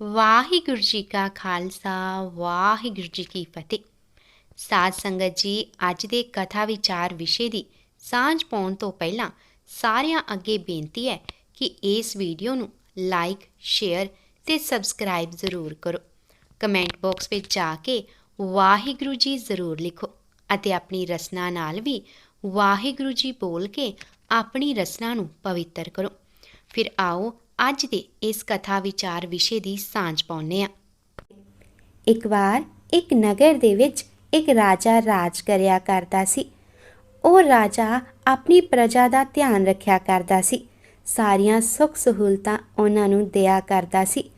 ਵਾਹਿਗੁਰੂ ਜੀ ਕਾ ਖਾਲਸਾ, ਵਾਹਿਗੁਰੂ ਜੀ ਕੀ ਫਤਿਹ। ਸਾਧ ਸੰਗਤ ਜੀ, ਅੱਜ ਦੇ ਕਥਾ ਵਿਚਾਰ ਵਿਸ਼ੇ ਦੀ ਸਾਂਝ ਪਾਉਣ ਤੋਂ ਪਹਿਲਾਂ ਸਾਰਿਆਂ ਅੱਗੇ ਬੇਨਤੀ ਹੈ ਕਿ ਇਸ ਵੀਡੀਓ ਨੂੰ ਲਾਈਕ, ਸ਼ੇਅਰ ਤੇ ਸਬਸਕ੍ਰਾਈਬ ਜ਼ਰੂਰ ਕਰੋ। ਕਮੈਂਟ ਬਾਕਸ ਵਿੱਚ ਜਾ ਕੇ ਵਾਹਿਗੁਰੂ ਜੀ ਜ਼ਰੂਰ ਲਿਖੋ ਅਤੇ ਆਪਣੀ ਰਸਨਾ ਨਾਲ ਵੀ ਵਾਹਿਗੁਰੂ ਜੀ ਬੋਲ ਕੇ ਆਪਣੀ ਰਸਨਾ ਨੂੰ ਪਵਿੱਤਰ ਕਰੋ। ਫਿਰ ਆਓ ਅੱਜ ਦੇ ਇਸ ਕਥਾ ਵਿਚਾਰ ਵਿਸ਼ੇ ਦੀ ਸਾਂਝ ਪਾਉਂਦੇ ਹਾਂ। ਇੱਕ ਵਾਰ ਇੱਕ ਨਗਰ ਦੇ ਵਿੱਚ ਇੱਕ ਰਾਜਾ ਰਾਜ ਕਰਿਆ ਕਰਦਾ ਸੀ। ਉਹ ਰਾਜਾ ਆਪਣੀ ਪ੍ਰਜਾ ਦਾ ਧਿਆਨ ਰੱਖਿਆ ਕਰਦਾ ਸੀ। ਸਾਰੀਆਂ ਸੁੱਖ ਸਹੂਲਤਾਂ ਉਹਨਾਂ ਨੂੰ ਦਿਆ ਕਰਦਾ ਸੀ।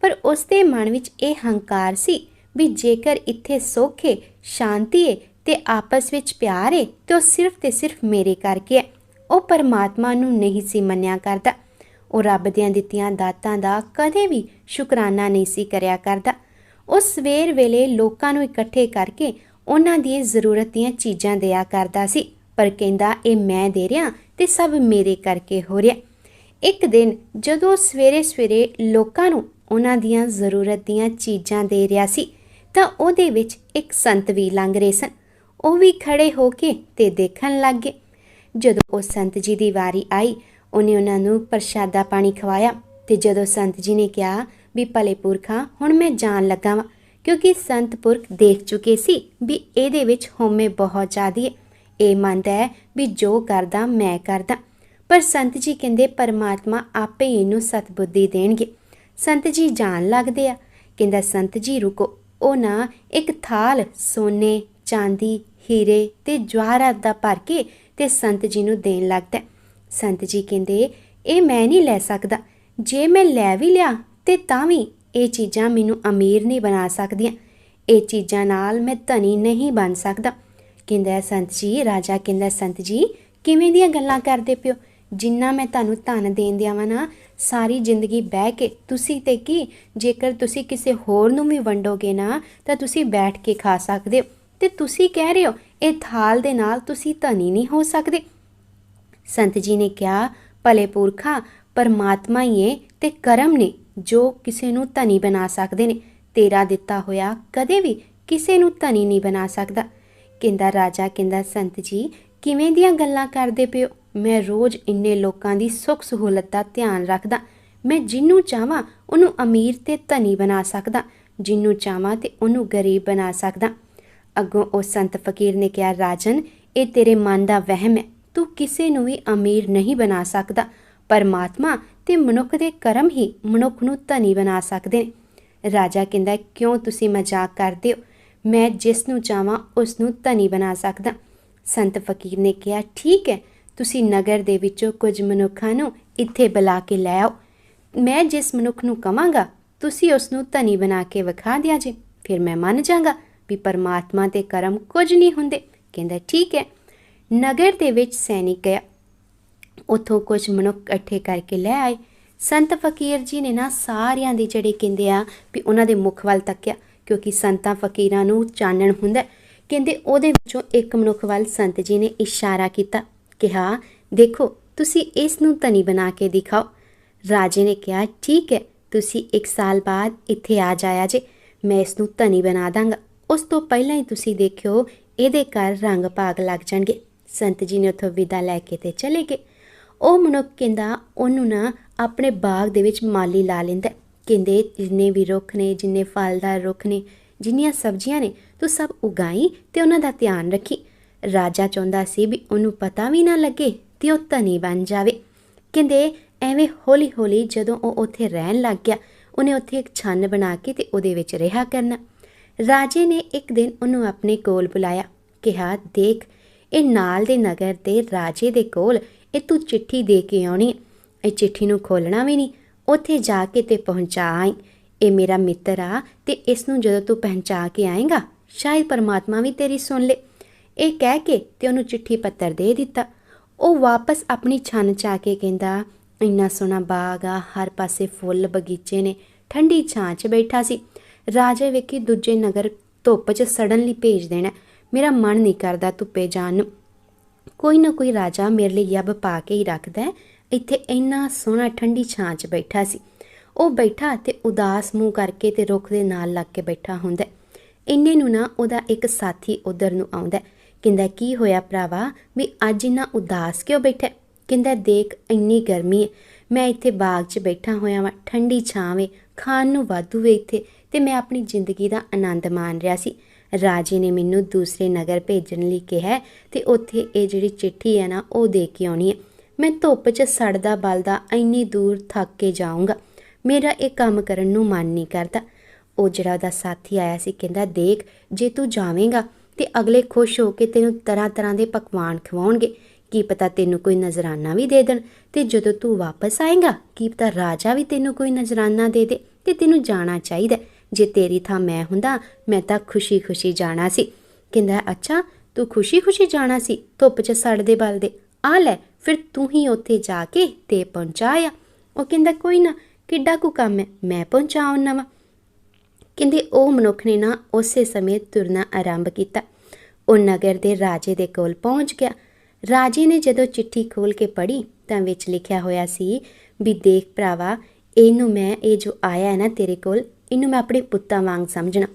ਪਰ ਉਸ ਦੇ ਮਨ ਵਿੱਚ ਇਹ ਹੰਕਾਰ ਸੀ ਵੀ ਜੇਕਰ ਇੱਥੇ ਸੁੱਖ ਹੈ ਸ਼ਾਂਤੀ ਹੈ ਤੇ ਆਪਸ ਵਿੱਚ ਪਿਆਰ ਹੈ ਤੇ ਉਹ ਸਿਰਫ ਤੇ ਸਿਰਫ ਮੇਰੇ ਕਰਕੇ ਹੈ। ਉਹ ਪਰਮਾਤਮਾ ਨੂੰ ਨਹੀਂ ਸੀ ਮੰਨਿਆ ਕਰਦਾ। ਉਹ ਰੱਬ ਦੀਆਂ ਦਿੱਤੀਆਂ ਦਾਤਾਂ ਦਾ ਕਦੇ ਵੀ ਸ਼ੁਕਰਾਨਾ ਨਹੀਂ ਸੀ ਕਰਿਆ ਕਰਦਾ। ਉਹ ਸਵੇਰ ਵੇਲੇ ਲੋਕਾਂ ਨੂੰ ਇਕੱਠੇ ਕਰਕੇ ਉਹਨਾਂ ਦੀਆਂ ਜ਼ਰੂਰਤ ਦੀਆਂ ਚੀਜ਼ਾਂ ਦਿਆ ਕਰਦਾ ਸੀ। ਪਰ ਕਹਿੰਦਾ, ਇਹ ਮੈਂ ਦੇ ਰਿਹਾ ਤੇ ਸਭ ਮੇਰੇ ਕਰਕੇ ਹੋ ਰਿਹਾ। ਇੱਕ ਦਿਨ ਜਦੋਂ ਸਵੇਰੇ ਸਵੇਰੇ ਲੋਕਾਂ ਨੂੰ ਉਹਨਾਂ ਦੀਆਂ ਜ਼ਰੂਰਤ ਦੀਆਂ ਚੀਜ਼ਾਂ ਦੇ ਰਿਹਾ ਸੀ, ਤਾਂ ਉਹਦੇ ਵਿੱਚ ਇੱਕ ਸੰਤ ਵੀ ਲੰਘ ਰਹੇ ਸਨ। ਉਹ ਵੀ ਖੜੇ ਹੋ ਕੇ ਤੇ ਦੇਖਣ ਲੱਗ ਗਏ। ਜਦੋਂ ਉਹ ਸੰਤ ਜੀ ਦੀ ਵਾਰੀ ਆਈ ਉਹਨੇ ਉਹਨਾਂ ਨੂੰ ਪ੍ਰਸ਼ਾਦਾ ਪਾਣੀ ਖਵਾਇਆ ਤੇ ਜਦੋਂ ਸੰਤ ਜੀ ਨੇ ਕਿਹਾ ਵੀ ਭਲੇ ਪੁਰਖਾ, ਹੁਣ ਮੈਂ ਜਾਣ ਲੱਗਾ ਵਾਂ, ਕਿਉਂਕਿ ਸੰਤ ਪੁਰਖ ਦੇਖ ਚੁੱਕੇ ਸੀ ਵੀ ਇਹਦੇ ਵਿੱਚ ਹਉਮੈ ਬਹੁਤ ਜ਼ਿਆਦੀ ਹੈ। ਇਹ ਮੰਨਦਾ ਹੈ ਵੀ ਜੋ ਕਰਦਾ, ਮੈਂ ਕਰਦਾ। ਪਰ ਸੰਤ ਜੀ ਕਹਿੰਦੇ, ਪਰਮਾਤਮਾ ਆਪੇ ਇਹਨੂੰ ਸਤਬੁੱਧੀ ਦੇਣਗੇ। ਸੰਤ ਜੀ ਜਾਣ ਲੱਗਦੇ ਆ। ਕਹਿੰਦਾ, ਸੰਤ ਜੀ, ਰੁਕੋ। ਉਹ ਨਾ ਇੱਕ ਥਾਲ, ਸੋਨੇ, ਚਾਂਦੀ, ਹੀਰੇ ਤੇ ਜਵਾਹਰਾਤ ਦਾ ਭਰ ਕੇ ਤੇ ਸੰਤ ਜੀ ਨੂੰ ਦੇਣ ਲੱਗਦਾ ਸੰਤ ਜੀ ਕਹਿੰਦੇ, ਇਹ ਮੈਂ ਨਹੀਂ ਲੈ ਸਕਦਾ। ਜੇ ਮੈਂ ਲੈ ਵੀ ਲਿਆ, ਤੇ ਤਾਂ ਵੀ ਇਹ ਚੀਜ਼ਾਂ ਮੈਨੂੰ ਅਮੀਰ ਨਹੀਂ ਬਣਾ ਸਕਦੀਆਂ। ਇਹ ਚੀਜ਼ਾਂ ਨਾਲ ਮੈਂ ਧਨੀ ਨਹੀਂ ਬਣ ਸਕਦਾ। ਕਹਿੰਦਾ ਸੰਤ ਜੀ, ਰਾਜਾ ਕਹਿੰਦਾ, ਸੰਤ ਜੀ, ਕਿਵੇਂ ਦੀਆਂ ਗੱਲਾਂ ਕਰਦੇ ਪਿਓ? ਜਿੰਨਾ ਮੈਂ ਤੁਹਾਨੂੰ ਧਨ ਦੇਣ ਦਿਆਂ ਵਾਂ ਨਾ, ਸਾਰੀ ਜ਼ਿੰਦਗੀ ਬਹਿ ਕੇ ਤੁਸੀਂ ਤੇ ਕੀ? ਜੇਕਰ ਤੁਸੀਂ ਕਿਸੇ ਹੋਰ ਨੂੰ ਵੀ ਵੰਡੋਗੇ ਨਾ, ਤਾਂ ਤੁਸੀਂ ਬੈਠ ਕੇ ਖਾ ਸਕਦੇ ਹੋ। ਤੇ ਤੁਸੀਂ ਕਹਿ ਰਹੇ ਹੋ, ਇਹ ਥਾਲ ਦੇ ਨਾਲ ਤੁਸੀਂ ਧਨੀ ਨਹੀਂ ਹੋ ਸਕਦੇ। ਸੰਤ ਜੀ ਨੇ ਕਿਹਾ, ਭਲੇ ਪੁਰਖਾ, ਪਰਮਾਤਮਾ ਹੀ ਏ ਤੇ ਕਰਮ ਨੇ, ਜੋ ਕਿਸੇ ਨੂੰ ਧਨੀ ਬਣਾ ਸਕਦੇ ਨੇ। ਤੇਰਾ ਦਿੱਤਾ ਹੋਇਆ ਕਦੇ ਵੀ ਕਿਸੇ ਨੂੰ ਧਨੀ ਨਹੀਂ ਬਣਾ ਸਕਦਾ। ਕਹਿੰਦਾ, ਰਾਜਾ, ਕਹਿੰਦਾ, ਸੰਤ ਜੀ, ਕਿਵੇਂ ਦੀਆਂ ਗੱਲਾਂ ਕਰਦੇ ਪਿਓ ਮੈਂ ਰੋਜ਼ ਇੰਨੇ ਲੋਕਾਂ ਦੀ ਸੁੱਖ ਸਹੂਲਤ ਦਾ ਧਿਆਨ ਰੱਖਦਾ। ਮੈਂ ਜਿੰਨੂੰ ਚਾਹਾਂ, ਉਹਨੂੰ ਅਮੀਰ ਤੇ ਧਨੀ ਬਣਾ ਸਕਦਾ। ਜਿੰਨੂੰ ਚਾਹਾਂ ਤੇ ਉਹਨੂੰ ਗਰੀਬ ਬਣਾ ਸਕਦਾ। ਅੱਗੋਂ ਉਹ ਸੰਤ ਫਕੀਰ ਨੇ ਕਿਹਾ, ਰਾਜਨ, ਇਹ ਤੇਰੇ ਮਨ ਦਾ ਵਹਿਮ ਹੈ। ਤੂੰ ਕਿਸੇ ਨੂੰ ਵੀ ਅਮੀਰ ਨਹੀਂ ਬਣਾ ਸਕਦਾ। ਪਰਮਾਤਮਾ ਤੇ ਮਨੁੱਖ ਦੇ ਕਰਮ ਹੀ ਮਨੁੱਖ ਨੂੰ ਧਨੀ ਬਣਾ ਸਕਦੇ ਨੇ। ਰਾਜਾ ਕਹਿੰਦਾ, ਕਿਉਂ ਤੁਸੀਂ ਮਜ਼ਾਕ ਕਰਦੇ ਹੋ? ਮੈਂ ਜਿਸ ਨੂੰ ਚਾਹਾਂ, ਉਸ ਨੂੰ ਧਨੀ ਬਣਾ ਸਕਦਾ। ਸੰਤ ਫਕੀਰ ਨੇ ਕਿਹਾ, ਠੀਕ ਹੈ, ਤੁਸੀਂ ਨਗਰ ਦੇ ਵਿੱਚੋਂ ਕੁਝ ਮਨੁੱਖਾਂ ਨੂੰ ਇੱਥੇ ਬੁਲਾ ਕੇ ਲੈ ਆਓ। ਮੈਂ ਜਿਸ ਮਨੁੱਖ ਨੂੰ ਕਵਾਂਗਾ, ਤੁਸੀਂ ਉਸ ਨੂੰ ਧਨੀ ਬਣਾ ਕੇ ਵਿਖਾ ਦਿਆ ਜੇ। ਫਿਰ ਮੈਂ ਮੰਨ ਜਾਗਾ ਵੀ ਪਰਮਾਤਮਾ ਤੇ ਕਰਮ ਕੁਝ ਨਹੀਂ ਹੁੰਦੇ। ਕਹਿੰਦਾ, ਠੀਕ ਹੈ ਨਗਰ ਦੇ ਵਿੱਚ ਸੈਨਿਕ ਗਿਆ ਉਥੋਂ ਕੁਝ ਮਨੁੱਖ ਇਕੱਠੇ ਕਰਕੇ ਲੈ ਆਏ। ਸੰਤ ਫਕੀਰ ਜੀ ਨੇ ਨਾ ਸਾਰਿਆਂ ਦੇ ਜਿਹੜੇ ਕਹਿੰਦੇ ਆ ਵੀ ਉਹਨਾਂ ਦੇ ਮੁਖ ਵੱਲ ਤੱਕਿਆ, ਕਿਉਂਕਿ ਸੰਤਾਂ ਫਕੀਰਾਂ ਨੂੰ ਚਾਨਣ ਹੁੰਦਾ ਕਹਿੰਦੇ ਉਹਦੇ ਵਿੱਚੋਂ ਇੱਕ ਮਨੁੱਖ ਵੱਲ ਸੰਤ ਜੀ ਨੇ ਇਸ਼ਾਰਾ ਕੀਤਾ, ਕਿਹਾ, ਦੇਖੋ, ਤੁਸੀਂ ਇਸ ਨੂੰ ਧਨੀ ਬਣਾ ਕੇ ਦਿਖਾਓ। ਰਾਜੇ ਨੇ ਕਿਹਾ, ਠੀਕ ਹੈ, ਤੁਸੀਂ 1 ਸਾਲ ਬਾਅਦ ਇੱਥੇ ਆ ਜਾਇਆ ਜੇ, ਮੈਂ ਇਸ ਨੂੰ ਧਨੀ ਬਣਾ ਦਾਂਗਾ। ਉਸ ਤੋਂ ਪਹਿਲਾਂ ਹੀ ਤੁਸੀਂ ਦੇਖਿਓ, ਇਹਦੇ ਘਰ ਰੰਗ ਭਾਗ ਲੱਗ ਜਾਣਗੇ। ਸੰਤ ਜੀ ਨੇ ਉੱਥੋਂ ਵਿਦਾ ਲੈ ਕੇ ਤੇ ਚਲੇ ਗਏ। ਉਹ ਮਨੁੱਖ ਕਹਿੰਦਾ, ਉਹਨੂੰ ਨਾ ਆਪਣੇ ਬਾਗ ਦੇ ਵਿੱਚ ਮਾਲੀ ਲਾ ਲੈਂਦਾ ਕਹਿੰਦੇ, ਜਿੰਨੇ ਵੀ ਰੁੱਖ ਨੇ, ਜਿੰਨੇ ਫਲਦਾਰ ਰੁੱਖ ਨੇ, ਜਿੰਨੀਆਂ ਸਬਜ਼ੀਆਂ ਨੇ, ਤੂੰ ਸਭ ਉਗਾਈ ਤੇ ਉਹਨਾਂ ਦਾ ਧਿਆਨ ਰੱਖੀ। ਰਾਜਾ ਚਾਹੁੰਦਾ ਸੀ ਵੀ ਉਹਨੂੰ ਪਤਾ ਵੀ ਨਾ ਲੱਗੇ ਤੇ ਉਹ ਧਨੀ ਬਣ ਜਾਵੇ। ਕਹਿੰਦੇ, ਐਵੇਂ ਹੌਲੀ ਹੌਲੀ ਜਦੋਂ ਉਹ ਉੱਥੇ ਰਹਿਣ ਲੱਗ ਗਿਆ, ਉਹਨੇ ਉੱਥੇ ਇੱਕ ਛੰਨ ਬਣਾ ਕੇ ਤੇ ਉਹਦੇ ਵਿੱਚ ਰਿਹਾ ਕਰਨਾ। ਰਾਜੇ ਨੇ ਇੱਕ ਦਿਨ ਉਹਨੂੰ ਆਪਣੇ ਕੋਲ ਬੁਲਾਇਆ। ਕਿਹਾ, ਦੇਖ ਇਹ ਨਾਲ ਦੇ ਨਗਰ ਦੇ ਰਾਜੇ ਦੇ ਕੋਲ ਇਹ ਤੂੰ ਚਿੱਠੀ ਦੇ ਕੇ ਆਉਣੀ। ਹੈ। ਇਹ ਚਿੱਠੀ ਨੂੰ ਖੋਲਣਾ ਵੀ ਨਹੀਂ, ਉੱਥੇ ਜਾ ਕੇ ਤੇ ਪਹੁੰਚਾ ਆਈ। ਇਹ ਮੇਰਾ ਮਿੱਤਰ ਆ ਤੇ ਇਸ ਨੂੰ ਜਦੋਂ ਤੂੰ ਪਹੁੰਚਾ ਕੇ ਆਏਗਾ, ਸ਼ਾਇਦ ਪਰਮਾਤਮਾ ਵੀ ਤੇਰੀ ਸੁਣ ਲੇ। ਇਹ ਕਹਿ ਕੇ ਤੇ ਉਹਨੂੰ ਚਿੱਠੀ ਪੱਤਰ ਦੇ ਦਿੱਤਾ। ਉਹ ਵਾਪਸ ਆਪਣੀ ਛੰਨ ਚ ਆ ਕੇ ਕਹਿੰਦਾ, ਇੰਨਾ ਸੋਹਣਾ ਬਾਗ ਆ, ਹਰ ਪਾਸੇ ਫੁੱਲ ਬਗੀਚੇ ਨੇ, ਠੰਡੀ ਛਾਂ 'ਚ ਬੈਠਾ ਸੀ। ਰਾਜੇ ਵੇਖੀ ਦੂਜੇ ਨਗਰ ਧੁੱਪ 'ਚ ਸੜਨ ਲਈ ਭੇਜ ਦੇਣਾ। ਮੇਰਾ ਮਨ ਨਹੀਂ ਕਰਦਾ ਧੁੱਪੇ ਜਾਣ ਨੂੰ। ਕੋਈ ਨਾ ਕੋਈ ਰਾਜਾ ਮੇਰੇ ਲਈ ਯੱਬ ਪਾ ਕੇ ਹੀ ਰੱਖਦਾ ਇੱਥੇ ਇੰਨਾ ਸੋਹਣਾ ਠੰਡੀ ਛਾਂ 'ਚ ਬੈਠਾ ਸੀ। ਉਹ ਬੈਠਾ ਤੇ ਉਦਾਸ ਮੂੰਹ ਕਰਕੇ ਤੇ ਰੁੱਖ ਦੇ ਨਾਲ ਲੱਗ ਕੇ ਬੈਠਾ ਹੁੰਦਾ ਇੰਨੇ ਨੂੰ ਨਾ ਉਹਦਾ ਇੱਕ ਸਾਥੀ ਉਧਰ ਨੂੰ ਆਉਂਦਾ ਕਹਿੰਦਾ, ਕੀ ਹੋਇਆ ਭਰਾਵਾ? ਵੀ ਅੱਜ ਇੰਨਾ ਉਦਾਸ ਕਿਉਂ ਬੈਠਾ ਕਹਿੰਦਾ, ਦੇਖ, ਇੰਨੀ ਗਰਮੀ ਹੈ। ਮੈਂ ਇੱਥੇ ਬਾਗ 'ਚ ਬੈਠਾ ਹੋਇਆ ਵਾਂ। ਠੰਡੀ ਛਾਂ ਵੇ। ਖਾਣ ਨੂੰ ਵਾਧੂ ਵੇ ਇੱਥੇ ਤੇ ਮੈਂ ਆਪਣੀ ਜ਼ਿੰਦਗੀ ਦਾ ਆਨੰਦ ਮਾਣ ਰਿਹਾ ਸੀ। ਰਾਜੇ ਨੇ ਮੈਨੂੰ ਦੂਸਰੇ ਨਗਰ ਭੇਜਣ ਲਈ ਕਿਹਾ ਹੈ ਤੇ ਉੱਥੇ ਇਹ ਜਿਹੜੀ ਚਿੱਠੀ ਹੈ ਨਾ, ਉਹ ਦੇ ਕੇ ਆਉਣੀ ਹੈ। ਮੈਂ ਧੁੱਪ 'ਚ ਸੜਦਾ ਬਲਦਾ ਇੰਨੀ ਦੂਰ ਥੱਕ ਕੇ ਜਾਊਂਗਾ। ਮੇਰਾ ਇਹ ਕੰਮ ਕਰਨ ਨੂੰ ਮਨ ਨਹੀਂ ਕਰਦਾ। ਉਹ ਜਿਹੜਾ ਉਹਦਾ ਸਾਥੀ ਆਇਆ ਸੀ, ਕਹਿੰਦਾ, ਦੇਖ, ਜੇ ਤੂੰ ਜਾਵੇਂਗਾ ਤੇ ਅਗਲੇ ਖੁਸ਼ ਹੋ ਕੇ ਤੈਨੂੰ ਤਰ੍ਹਾਂ ਤਰ੍ਹਾਂ ਦੇ ਪਕਵਾਨ ਖਵਾਉਣਗੇ। ਕੀ ਪਤਾ ਤੈਨੂੰ ਕੋਈ ਨਜ਼ਰਾਨਾ ਵੀ ਦੇ ਦੇਣ ਤੇ ਜਦੋਂ ਤੂੰ ਵਾਪਸ ਆਏਗਾ, ਕੀ ਪਤਾ ਰਾਜਾ ਵੀ ਤੈਨੂੰ ਕੋਈ ਨਜ਼ਰਾਨਾ ਦੇ ਦੇ ਤੇ ਤੈਨੂੰ ਜਾਣਾ ਚਾਹੀਦਾ ਜੇ ਤੇਰੀ ਥਾਂ ਮੈਂ ਹੁੰਦਾ, ਮੈਂ ਤਾਂ ਖੁਸ਼ੀ-ਖੁਸ਼ੀ ਜਾਣਾ ਸੀ। ਕਹਿੰਦਾ, ਅੱਛਾ, ਤੂੰ ਖੁਸ਼ੀ-ਖੁਸ਼ੀ ਜਾਣਾ ਸੀ? ਧੁੱਪ 'ਚ ਸੜਦੇ ਬਲਦੇ ਆ ਲੈ, ਫਿਰ ਤੂੰ ਹੀ ਉੱਥੇ ਜਾ ਕੇ ਤੇ ਪਹੁੰਚਾਇਆ ਉਹ ਕਹਿੰਦਾ, ਕੋਈ ਨਾ, ਕਿੱਡਾ ਕੁ ਕੰਮ ਹੈ, ਮੈਂ ਪਹੁੰਚਾਉਣਾ ਵਾ। ਕਹਿੰਦੇ, ਉਹ ਮਨੁੱਖ ਨੇ ਨਾ ਉਸੇ ਸਮੇਂ ਤੁਰਨਾ ਆਰੰਭ ਕੀਤਾ। ਉਹ ਨਗਰ ਦੇ ਰਾਜੇ ਦੇ ਕੋਲ ਪਹੁੰਚ ਗਿਆ। ਰਾਜੇ ਨੇ ਜਦੋਂ ਚਿੱਠੀ ਖੋਲ ਕੇ ਪੜ੍ਹੀ, ਤਾਂ ਵਿੱਚ ਲਿਖਿਆ ਹੋਇਆ ਸੀ ਵੀ, ਦੇਖ ਭਰਾਵਾ, ਇਹਨੂੰ ਮੈਂ, ਇਹ ਜੋ ਆਇਆ ਹੈ ਨਾ ਤੇਰੇ ਕੋਲ ਇਹਨੂੰ ਮੈਂ ਆਪਣੇ ਪੁੱਤਾਂ ਵਾਂਗ ਸਮਝਣਾ।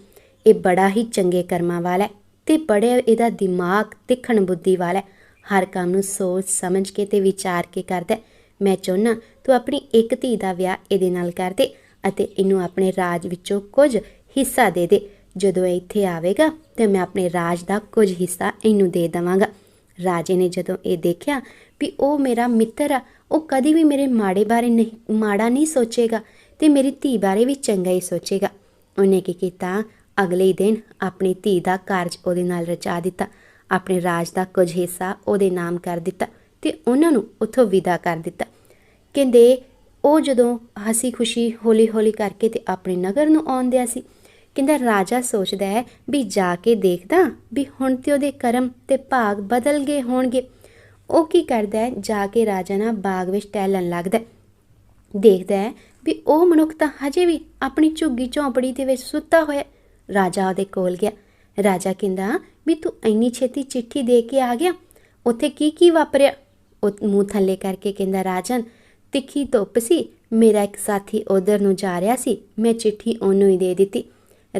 ਇਹ ਬੜਾ ਹੀ ਚੰਗੇ ਕਰਮਾਂ ਵਾਲਾ ਹੈ ਤੇ ਬੜੇ ਇਹਦਾ ਦਿਮਾਗ, ਤਿੱਖਣ ਬੁੱਧੀ ਵਾਲਾ ਹੈ। ਹਰ ਕੰਮ ਨੂੰ ਸੋਚ ਸਮਝ ਕੇ ਤੇ ਵਿਚਾਰ ਕੇ ਕਰਦਾ ਮੈਂ ਚਾਹੁੰਨਾ ਤੂੰ ਆਪਣੀ ਇੱਕ ਧੀ ਦਾ ਵਿਆਹ ਇਹਦੇ ਨਾਲ ਕਰ ਦੇ ਅਤੇ ਇਹਨੂੰ ਆਪਣੇ ਰਾਜ ਵਿੱਚੋਂ ਕੁਝ ਹਿੱਸਾ ਦੇ ਦੇ। ਜਦੋਂ ਇਹ ਇੱਥੇ ਆਵੇਗਾ ਤੇ ਮੈਂ ਆਪਣੇ ਰਾਜ ਦਾ ਕੁਝ ਹਿੱਸਾ ਇਹਨੂੰ ਦੇ ਦੇਵਾਂਗਾ। ਰਾਜੇ ਨੇ ਜਦੋਂ ਇਹ ਦੇਖਿਆ ਵੀ ਉਹ ਮੇਰਾ ਮਿੱਤਰ ਆ, ਉਹ ਕਦੀ ਵੀ ਮੇਰੇ ਮਾੜੇ ਬਾਰੇ ਨਹੀਂ, ਮਾੜਾ ਨਹੀਂ ਸੋਚੇਗਾ। ਤੇ ਮੇਰੀ ਧੀ ਬਾਰੇ ਵੀ ਚੰਗਾ ਹੀ ਸੋਚੇਗਾ। ਉਹਨੇ ਕੀ ਕੀਤਾ? ਅਗਲੇ ਹੀ ਦਿਨ ਆਪਣੀ ਧੀ ਦਾ ਕਾਰਜ ਉਹਦੇ ਨਾਲ ਰਚਾ ਦਿੱਤਾ। ਆਪਣੇ ਰਾਜ ਦਾ ਕੁਝ ਹਿੱਸਾ ਉਹਦੇ ਨਾਮ ਕਰ ਦਿੱਤਾ ਤੇ ਉਹਨਾਂ ਨੂੰ ਉੱਥੋਂ ਵਿਦਾ ਕਰ ਦਿੱਤਾ। ਕਹਿੰਦੇ, ਉਹ ਜਦੋਂ ਹਸੀ ਖੁਸ਼ੀ ਹੌਲੀ ਹੌਲੀ ਕਰਕੇ ਤੇ ਆਪਣੇ ਨਗਰ ਨੂੰ ਆਉਂਦਿਆ ਸੀ, ਕਹਿੰਦਾ, ਰਾਜਾ ਸੋਚਦਾ ਹੈ ਵੀ ਜਾ ਕੇ ਦੇਖਦਾ ਵੀ ਹੁਣ ਤੇ ਉਹਦੇ ਕਰਮ ਤੇ ਭਾਗ ਬਦਲ ਗਏ ਹੋਣਗੇ। ਉਹ ਕੀ ਕਰਦਾ ਹੈ? ਜਾ ਕੇ ਰਾਜਾ ਨਾਲ ਬਾਗ ਵਿੱਚ ਟਹਿਲਣ ਲੱਗਦਾ ਦੇਖਦਾ ਹੈ ਵੀ ਉਹ ਮਨੁੱਖ ਤਾਂ ਹਜੇ ਵੀ ਆਪਣੀ ਝੁੱਗੀ ਝੌਂਪੜੀ ਦੇ ਵਿੱਚ ਸੁੱਤਾ ਹੋਇਆ ਰਾਜਾ ਉਹਦੇ ਕੋਲ ਗਿਆ। ਰਾਜਾ ਕਹਿੰਦਾ, ਵੀ ਤੂੰ ਇੰਨੀ ਛੇਤੀ ਚਿੱਠੀ ਦੇ ਕੇ ਆ ਗਿਆ? ਉੱਥੇ ਕੀ ਕੀ ਵਾਪਰਿਆ? ਉਹ ਮੂੰਹ ਥੱਲੇ ਕਰਕੇ ਕਹਿੰਦਾ, ਰਾਜਨ, ਤਿੱਖੀ ਧੁੱਪ ਸੀ। ਮੇਰਾ ਇੱਕ ਸਾਥੀ ਉਧਰ ਨੂੰ ਜਾ ਰਿਹਾ ਸੀ। ਮੈਂ ਚਿੱਠੀ ਉਹਨੂੰ ਹੀ ਦੇ ਦਿੱਤੀ।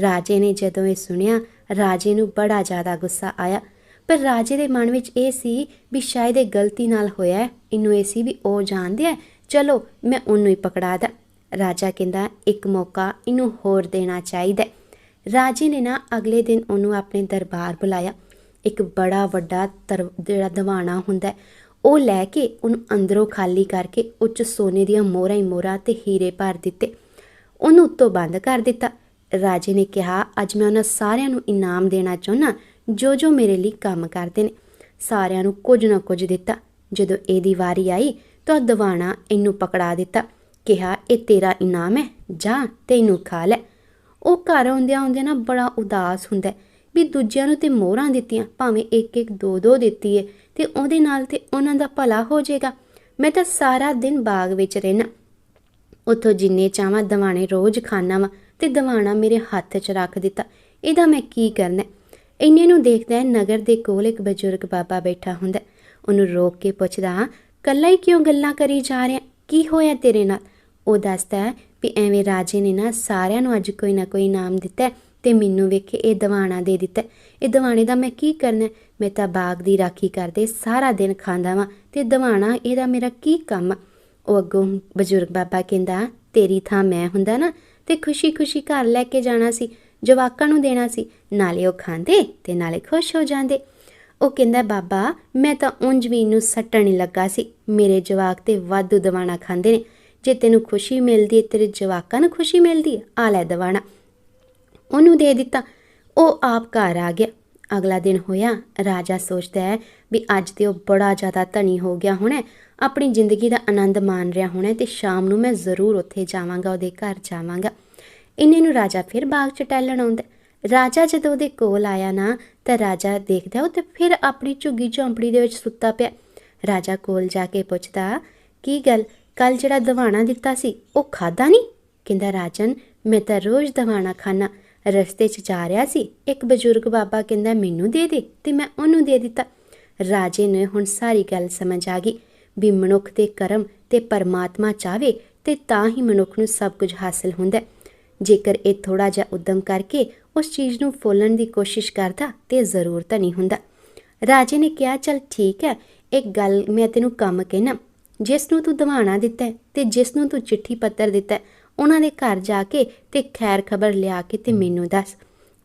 ਰਾਜੇ ਨੇ ਜਦੋਂ ਇਹ ਸੁਣਿਆ, ਰਾਜੇ ਨੂੰ ਬੜਾ ਜ਼ਿਆਦਾ ਗੁੱਸਾ ਆਇਆ। ਪਰ ਰਾਜੇ ਦੇ ਮਨ ਵਿੱਚ ਇਹ ਸੀ ਵੀ ਸ਼ਾਇਦ ਇਹ ਗਲਤੀ ਨਾਲ ਹੋਇਆ ਇਹਨੂੰ ਇਹ ਸੀ ਵੀ ਉਹ ਜਾਣਦੇ ਹੈ ਚਲੋ, ਮੈਂ ਉਹਨੂੰ ਹੀ ਪਕੜਾ ਦਾਂ। ਰਾਜਾ ਕਹਿੰਦਾ, ਇੱਕ ਮੌਕਾ ਇਹਨੂੰ ਹੋਰ ਦੇਣਾ ਚਾਹੀਦਾ ਰਾਜੇ ਨੇ ਨਾ ਅਗਲੇ ਦਿਨ ਉਹਨੂੰ ਆਪਣੇ ਦਰਬਾਰ ਬੁਲਾਇਆ। ਇੱਕ ਬੜਾ ਵੱਡਾ ਤਰ- ਜਿਹੜਾ ਦਿਵਾਣਾ ਹੁੰਦਾ ਉਹ ਲੈ ਕੇ ਉਹਨੂੰ ਅੰਦਰੋਂ ਖਾਲੀ ਕਰਕੇ ਉੱਚ ਸੋਨੇ ਦੀਆਂ ਮੋਹਰਾਂ ਹੀ ਮੋਹਰਾਂ ਤੇ ਹੀਰੇ ਭਰ ਦਿੱਤੇ। ਉਹਨੂੰ ਉੱਤੋਂ ਬੰਦ ਕਰ ਦਿੱਤਾ। ਰਾਜੇ ਨੇ ਕਿਹਾ, ਅੱਜ ਮੈਂ ਉਹਨਾਂ ਸਾਰਿਆਂ ਨੂੰ ਇਨਾਮ ਦੇਣਾ ਚਾਹੁੰਦਾ ਜੋ ਜੋ ਮੇਰੇ ਲਈ ਕੰਮ ਕਰਦੇ ਨੇ। ਸਾਰਿਆਂ ਨੂੰ ਕੁਝ ਨਾ ਕੁਝ ਦਿੱਤਾ। ਜਦੋਂ ਇਹਦੀ ਵਾਰੀ ਆਈ ਤਾਂ ਦਵਾਣਾ ਇਹਨੂੰ ਪਕੜਾ ਦਿੱਤਾ। ਕਿਹਾ, ਇਹ ਤੇਰਾ ਇਨਾਮ ਹੈ, ਜਾ ਤੇ ਇਹਨੂੰ ਖਾ ਲੈ। ਉਹ ਘਰ ਆਉਂਦਿਆਂ ਆਉਂਦਿਆਂ ਨਾ ਬੜਾ ਉਦਾਸ ਹੁੰਦਾ ਵੀ ਦੂਜਿਆਂ ਨੂੰ ਤੇ ਮੋਹਰਾਂ ਦਿੱਤੀਆਂ, ਭਾਵੇਂ ਇੱਕ ਇੱਕ ਦੋ ਦੋ ਦਿੱਤੀ ਏ, ਤੇ ਉਹਦੇ ਨਾਲ ਤੇ ਉਹਨਾਂ ਦਾ ਭਲਾ ਹੋ ਜਾਏਗਾ। ਮੈਂ ਤਾਂ ਸਾਰਾ ਦਿਨ ਬਾਗ ਵਿੱਚ ਰਹਿਣਾ ਉੱਥੋਂ ਜਿੰਨੇ ਚਾਹਾਂ ਦਵਾਣੇ ਰੋਜ਼ ਖਾਣਾ ਵਾ ਤੇ ਦਵਾਣਾ ਮੇਰੇ ਹੱਥ 'ਚ ਰੱਖ ਦਿੱਤਾ। ਇਹਦਾ ਮੈਂ ਕੀ ਕਰਨਾ? ਇੰਨੇ ਨੂੰ ਦੇਖਦਾ ਨਗਰ ਦੇ ਕੋਲ ਇੱਕ ਬਜ਼ੁਰਗ ਬਾਬਾ ਬੈਠਾ ਹੁੰਦਾ ਉਹਨੂੰ ਰੋਕ ਕੇ ਪੁੱਛਦਾ ਕੱਲਾ ਹੀ ਕਿਉਂ ਗੱਲਾਂ ਕਰੀ ਜਾ ਰਿਹਾ? ਕੀ ਹੋਇਆ ਤੇਰੇ ਨਾਲ? ਉਹ ਦੱਸਦਾ ਹੈ ਵੀ ਐਵੇਂ ਰਾਜੇ ਨੇ ਨਾ ਸਾਰਿਆਂ ਨੂੰ ਅੱਜ ਕੋਈ ਨਾ ਕੋਈ ਇਨਾਮ ਦਿੱਤਾ ਹੈ ਤੇ ਮੈਨੂੰ ਵੇਖੇ ਇਹ ਦਵਾਣਾ ਦੇ ਦਿੱਤਾ ਇਹ ਦਵਾਣੇ ਦਾ ਮੈਂ ਕੀ ਕਰਨਾ ਮੈਂ ਤਾਂ ਬਾਗ ਦੀ ਰਾਖੀ ਕਰਦੇ ਸਾਰਾ ਦਿਨ ਖਾਂਦਾ ਵਾਂ ਤੇ ਦਵਾਣਾ ਇਹਦਾ ਮੇਰਾ ਕੀ ਕੰਮ ਆ? ਉਹ ਅੱਗੋਂ ਬਜ਼ੁਰਗ ਬਾਬਾ ਕਹਿੰਦਾ, ਤੇਰੀ ਥਾਂ ਮੈਂ ਹੁੰਦਾ ਨਾ ਤੇ ਖੁਸ਼ੀ-ਖੁਸ਼ੀ ਘਰ ਲੈ ਕੇ ਜਾਣਾ ਸੀ, ਜਵਾਕਾਂ ਨੂੰ ਦੇਣਾ ਸੀ। ਨਾਲੇ ਉਹ ਖਾਂਦੇ ਤੇ ਨਾਲੇ ਖੁਸ਼ ਹੋ ਜਾਂਦੇ। ਉਹ ਕਹਿੰਦਾ, ਬਾਬਾ, ਮੈਂ ਤਾਂ ਉਂਝ ਵੀ ਇਹਨੂੰ ਸੱਟਣ ਹੀ ਲੱਗਾ ਸੀ। ਮੇਰੇ ਜਵਾਕ ਤੇ ਵਾਧੂ ਦਵਾਣਾ ਖਾਂਦੇ ਨੇ। ਜੇ ਤੈਨੂੰ ਖੁਸ਼ੀ ਮਿਲਦੀ ਹੈ, ਤੇਰੇ ਜਵਾਕਾਂ ਨੂੰ ਖੁਸ਼ੀ ਮਿਲਦੀ ਹੈ। ਆ ਲੈ ਦਵਾਣਾ। ਉਹਨੂੰ ਦੇ ਦਿੱਤਾ। ਉਹ ਆਪ ਘਰ ਆ ਗਿਆ। ਅਗਲਾ ਦਿਨ ਹੋਇਆ। ਰਾਜਾ ਸੋਚਦਾ ਹੈ ਵੀ ਅੱਜ ਤੇ ਉਹ ਬੜਾ ਜ਼ਿਆਦਾ ਧਨੀ ਹੋ ਗਿਆ ਹੋਣਾ ਆਪਣੀ ਜ਼ਿੰਦਗੀ ਦਾ ਆਨੰਦ ਮਾਣ ਰਿਹਾ ਹੋਣਾ ਹੈ ਤੇ ਸ਼ਾਮ ਨੂੰ ਮੈਂ ਜ਼ਰੂਰ ਉੱਥੇ ਜਾਵਾਂਗਾ, ਉਹਦੇ ਘਰ ਜਾਵਾਂਗਾ। ਇੰਨੇ ਨੂੰ ਰਾਜਾ ਫਿਰ ਬਾਗ 'ਚ ਟਹਿਲਣ ਆਉਂਦਾ ਰਾਜਾ ਜਦੋਂ ਉਹਦੇ ਕੋਲ ਆਇਆ ਨਾ, ਤਾਂ ਰਾਜਾ ਦੇਖਦਾ, ਉਹ ਤੇ ਫਿਰ ਆਪਣੀ ਝੁੱਗੀ ਝੌਂਪੜੀ ਦੇ ਵਿੱਚ ਸੁੱਤਾ ਪਿਆ। ਰਾਜਾ ਕੋਲ ਜਾ ਕੇ ਪੁੱਛਦਾ, ਕੀ ਗੱਲ? ਕੱਲ ਜਿਹੜਾ ਦਵਾਣਾ ਦਿੱਤਾ ਸੀ, ਉਹ ਖਾਦਾ ਨਹੀਂ? ਕਹਿੰਦਾ, ਰਾਜਨ, ਮੈਂ ਤਾਂ ਰੋਜ਼ ਦਵਾਣਾ ਖਾਣਾ ਰਸਤੇ 'ਚ ਜਾ ਰਿਹਾ ਸੀ, ਇੱਕ ਬਜ਼ੁਰਗ ਬਾਬਾ ਕਹਿੰਦਾ, ਮੈਨੂੰ ਦੇ ਦੇ ਤੇ ਮੈਂ ਉਹਨੂੰ ਦੇ ਦਿੱਤਾ। ਰਾਜੇ ਨੇ ਹੁਣ ਸਾਰੀ ਗੱਲ ਸਮਝ ਆ ਗਈ ਵੀ ਮਨੁੱਖ ਦੇ ਕਰਮ ਤੇ ਪਰਮਾਤਮਾ ਚਾਵੇ ਤੇ ਤਾਂ ਹੀ ਮਨੁੱਖ ਨੂੰ ਸਭ ਕੁਝ ਹਾਸਲ ਹੁੰਦਾ ਹੈ। ਜੇਕਰ ਇਹ ਥੋੜਾ ਜਿਹਾ ਉਦਮ ਕਰਕੇ ਉਸ ਚੀਜ਼ ਨੂੰ ਫੋਲਣ ਦੀ ਕੋਸ਼ਿਸ਼ ਕਰਦਾ ਤੇ ਜ਼ਰੂਰ ਤਾਂ ਨਹੀਂ ਹੁੰਦਾ। ਰਾਜੇ ਨੇ ਕਿਹਾ, ਚਲ ਠੀਕ ਹੈ, ਇੱਕ ਗੱਲ ਮੈਂ ਤੈਨੂੰ ਕੰਮ ਕਹਿਣਾ। ਜਿਸ ਨੂੰ ਤੂੰ ਦਿਵਾਣਾ ਦਿੱਤਾ ਹੈ ਤੇ ਜਿਸ ਨੂੰ ਤੂੰ ਚਿੱਠੀ ਪੱਤਰ ਦਿੱਤਾ ਉਹਨਾਂ ਦੇ ਘਰ ਜਾ ਕੇ ਤੇ ਖੈਰ ਖਬਰ ਲਿਆ ਕੇ ਤੇ ਮੈਨੂੰ ਦੱਸ।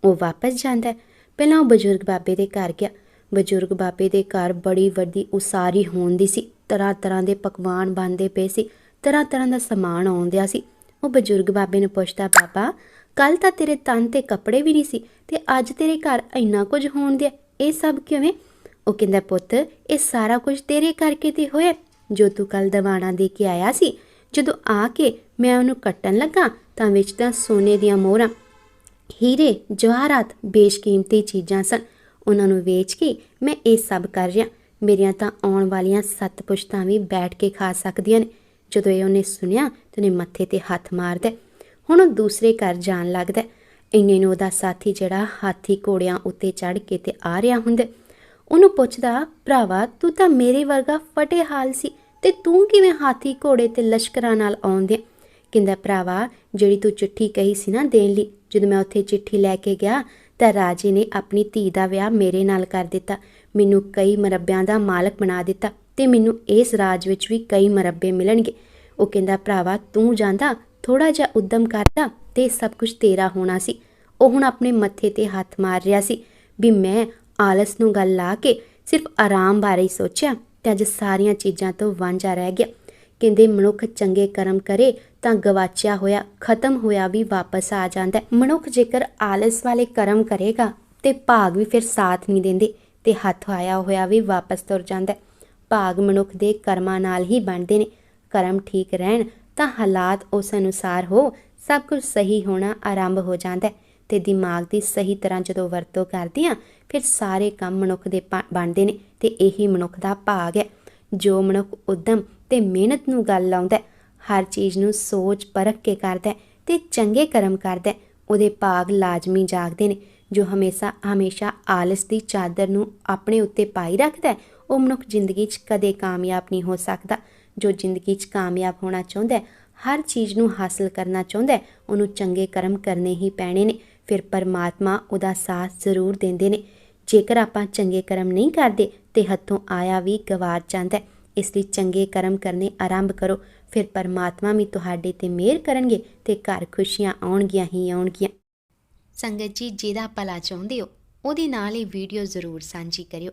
ਉਹ ਵਾਪਸ ਜਾਂਦਾ ਪਹਿਲਾਂ ਉਹ ਬਜ਼ੁਰਗ ਬਾਬੇ ਦੇ ਘਰ ਗਿਆ। ਬਜ਼ੁਰਗ ਬਾਬੇ ਦੇ ਘਰ ਬੜੀ ਵੱਡੀ ਉਸਾਰੀ ਹੋਣ ਦੀ ਸੀ। ਤਰ੍ਹਾਂ ਤਰ੍ਹਾਂ ਦੇ ਪਕਵਾਨ ਬਣਦੇ ਪਏ ਸੀ। ਤਰ੍ਹਾਂ ਤਰ੍ਹਾਂ ਦਾ ਸਮਾਨ ਆਉਂਦਿਆ ਸੀ। ਉਹ ਬਜ਼ੁਰਗ ਬਾਬੇ ਨੂੰ ਪੁੱਛਦਾ ਬਾਬਾ ਕੱਲ ਤਾਂ ਤੇਰੇ ਤਨ ਤੇ ਕੱਪੜੇ ਵੀ ਨਹੀਂ ਸੀ ਤੇ ਅੱਜ ਤੇਰੇ ਘਰ ਇੰਨਾ ਕੁਝ ਹੋਣ ਦਿਆ। ਇਹ ਸਭ ਕਿਵੇਂ? ਉਹ ਕਹਿੰਦਾ, ਪੁੱਤ, ਇਹ ਸਾਰਾ ਕੁਝ ਤੇਰੇ ਕਰਕੇ ਤੇ ਹੋਇਆ। ਜੋ ਤੂੰ ਕੱਲ ਦਵਾਣਾ ਦੇ ਕੇ ਆਇਆ ਸੀ, ਜਦੋਂ ਆ ਕੇ ਮੈਂ ਉਹਨੂੰ ਕੱਟਣ ਲੱਗਾ, ਤਾਂ ਵਿੱਚ ਤਾਂ ਸੋਨੇ ਦੀਆਂ ਮੋਹਰਾਂ, ਹੀਰੇ, ਜਵਾਹਰਾਤ, ਬੇਸ਼ਕੀਮਤੀ ਚੀਜ਼ਾਂ ਸਨ। ਉਹਨਾਂ ਨੂੰ ਵੇਚ ਕੇ ਮੈਂ ਇਹ ਸਭ ਕਰ ਰਿਹਾ। ਮੇਰੀਆਂ ਤਾਂ ਆਉਣ ਵਾਲੀਆਂ ਸੱਤ ਪੁਸ਼ਤਾਂ ਵੀ ਬੈਠ ਕੇ ਖਾ ਸਕਦੀਆਂ ਨੇ। ਜਦੋਂ ਇਹ ਉਹਨੇ ਸੁਣਿਆ, ਤੇ ਉਹਨੇ ਮੱਥੇ ਤੇ ਹੱਥ ਮਾਰਦਾ ਹੁਣ ਉਹ ਦੂਸਰੇ ਘਰ ਜਾਣ ਲੱਗਦਾ ਇੰਨੇ ਨੂੰ ਉਹਦਾ ਸਾਥੀ ਜਿਹੜਾ ਹਾਥੀ ਘੋੜਿਆਂ ਉੱਤੇ ਚੜ ਕੇ ਤੇ ਆ ਰਿਹਾ ਹੁੰਦਾ ਉਹਨੂੰ ਪੁੱਛਦਾ, ਭਰਾਵਾ, ਤੂੰ ਤਾਂ ਮੇਰੇ ਵਰਗਾ ਫਟੇ ਹਾਲ ਸੀ ਤੇ ਤੂੰ ਕਿਵੇਂ ਹਾਥੀ ਘੋੜੇ ਤੇ ਲਸ਼ਕਰਾਂ ਨਾਲ ਆਉਂਦੇ ਕਹਿੰਦਾ, ਭਰਾਵਾ, ਜਿਹੜੀ ਤੂੰ ਚਿੱਠੀ ਕਹੀ ਸੀ ਨਾ ਦੇਣ ਲਈ, ਜਦੋਂ ਮੈਂ ਉੱਥੇ ਚਿੱਠੀ ਲੈ ਕੇ ਗਿਆ, ਤਾਂ ਰਾਜੇ ਨੇ ਆਪਣੀ ਧੀ ਦਾ ਵਿਆਹ ਮੇਰੇ ਨਾਲ ਕਰ ਦਿੱਤਾ। ਮੈਨੂੰ ਕਈ ਮਰੱਬਿਆਂ ਦਾ ਮਾਲਕ ਬਣਾ ਦਿੱਤਾ ਤੇ ਮੈਨੂੰ ਇਸ ਰਾਜ ਵਿੱਚ ਵੀ ਕਈ ਮਰੱਬੇ ਮਿਲਣਗੇ। ਉਹ ਕਹਿੰਦਾ, ਭਰਾਵਾ, ਤੂੰ ਜਾਂਦਾ ਥੋੜਾ ਜਿਹਾ ਉਦਮ ਕਰਦਾ ਤੇ ਸਭ ਕੁਝ ਤੇਰਾ ਹੋਣਾ ਸੀ। ਉਹ ਹੁਣ ਆਪਣੇ ਮੱਥੇ ਤੇ ਹੱਥ ਮਾਰ ਰਿਹਾ ਸੀ ਵੀ ਮੈਂ ਆਲਸ ਨੂੰ ਗੱਲ ਲਾ ਕੇ ਸਿਰਫ ਆਰਾਮ ਬਾਰੇ ਹੀ ਸੋਚਿਆ ਤੇ ਅੱਜ ਸਾਰੀਆਂ ਚੀਜ਼ਾਂ ਤੋਂ ਵਾਂਝਾ ਰਹਿ ਗਿਆ। ਕਹਿੰਦੇ ਮਨੁੱਖ ਚੰਗੇ ਕਰਮ ਕਰੇ ਤਾਂ ਗਵਾਚਿਆ ਹੋਇਆ, ਖਤਮ ਹੋਇਆ ਵੀ ਵਾਪਸ ਆ ਜਾਂਦਾ ਮਨੁੱਖ ਜੇਕਰ ਆਲਸ ਵਾਲੇ ਕਰਮ ਕਰੇਗਾ ਤੇ ਭਾਗ ਵੀ ਫਿਰ ਸਾਥ ਨਹੀਂ ਦਿੰਦੇ ਤੇ ਹੱਥ ਆਇਆ ਹੋਇਆ ਵੀ ਵਾਪਸ ਤੁਰ ਜਾਂਦਾ ਭਾਗ ਮਨੁੱਖ ਦੇ ਕਰਮਾਂ ਨਾਲ ਹੀ ਬਣਦੇ ਨੇ। ਕਰਮ ਠੀਕ ਰਹਿਣ ਤਾਂ ਹਾਲਾਤ ਉਸ ਅਨੁਸਾਰ ਹੋ, ਸਭ ਕੁਝ ਸਹੀ ਹੋਣਾ ਆਰੰਭ ਹੋ ਜਾਂਦਾ ਹੈ ਤੇ ਦਿਮਾਗ ਦੀ ਸਹੀ ਤਰ੍ਹਾਂ ਜਦੋਂ ਵਰਤੋਂ ਕਰਦੇ ਆ ਫਿਰ ਸਾਰੇ ਕੰਮ ਮਨੁੱਖ ਦੇ ਪ- ਬਣਦੇ ਨੇ ਤੇ ਇਹੀ ਮਨੁੱਖ ਦਾ ਭਾਗ ਹੈ। ਜੋ ਮਨੁੱਖ ਉਦਮ ਤੇ ਮਿਹਨਤ ਨੂੰ ਗੱਲ ਲਾਉਂਦਾ ਹਰ ਚੀਜ਼ ਨੂੰ ਸੋਚ ਪਰਖ ਕੇ ਕਰਦਾ ਹੈ ਤੇ ਚੰਗੇ ਕਰਮ ਕਰਦਾ ਉਹਦੇ ਭਾਗ ਲਾਜ਼ਮੀ ਜਾਗਦੇ ਨੇ, ਜੋ ਹਮੇਸ਼ਾ ਹਮੇਸ਼ਾ ਆਲਸ ਦੀ ਚਾਦਰ ਨੂੰ ਆਪਣੇ ਉੱਤੇ ਪਾਈ ਰੱਖਦਾ ਉਹ ਮਨੁੱਖ ਜ਼ਿੰਦਗੀ 'ਚ ਕਦੇ ਕਾਮਯਾਬ ਨਹੀਂ ਹੋ ਸਕਦਾ। ਜੋ ਜ਼ਿੰਦਗੀ 'ਚ ਕਾਮਯਾਬ ਹੋਣਾ ਚਾਹੁੰਦਾ ਹੈ, ਹਰ ਚੀਜ਼ ਨੂੰ ਹਾਸਲ ਕਰਨਾ ਚਾਹੁੰਦਾ ਹੈ, ਉਹਨੂੰ ਚੰਗੇ ਕਰਮ ਕਰਨੇ ਹੀ ਪੈਣੇ ਨੇ। ਫਿਰ ਪਰਮਾਤਮਾ ਉਹਦਾ ਸਾਥ ਜ਼ਰੂਰ ਦਿੰਦੇ ਨੇ। ਜੇਕਰ ਆਪਾਂ ਚੰਗੇ ਕਰਮ ਨਹੀਂ ਕਰਦੇ, ਤੇ ਹੱਥੋਂ ਆਇਆ ਵੀ ਗਵਾਚ ਜਾਂਦਾ ਹੈ, ਇਸ ਲਈ ਚੰਗੇ ਕਰਮ ਕਰਨੇ ਆਰੰਭ ਕਰੋ। ਫਿਰ ਪਰਮਾਤਮਾ ਵੀ ਤੁਹਾਡੇ ਤੇ ਮਿਹਰ ਕਰਨਗੇ ਤੇ ਘਰ ਖੁਸ਼ੀਆਂ ਆਉਣਗੀਆਂ ਹੀ ਆਉਣਗੀਆਂ। ਸੰਗਤ ਜੀ, ਜਿਹਦਾ ਭਲਾ ਚਾਹੁੰਦੇ ਹੋ, ਉਹਦੇ ਨਾਲ ਇਹ ਵੀਡੀਓ ਜ਼ਰੂਰ ਸਾਂਝੀ ਕਰਿਓ।